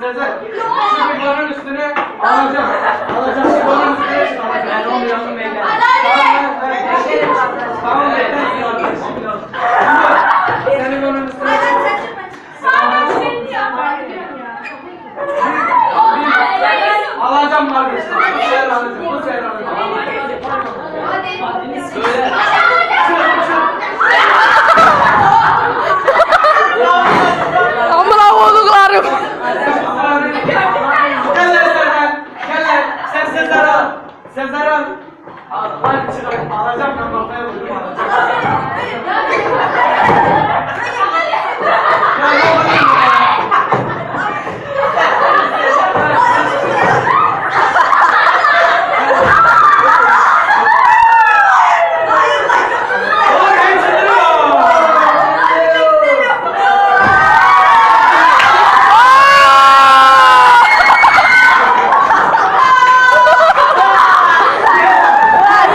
Şu biberonun üstüne alacağım. Alacağım biberonun üstüne alacağım. Ben onu yanım beyler. Sezer. Al, al çırak. Alacağım ben masaya vurdum.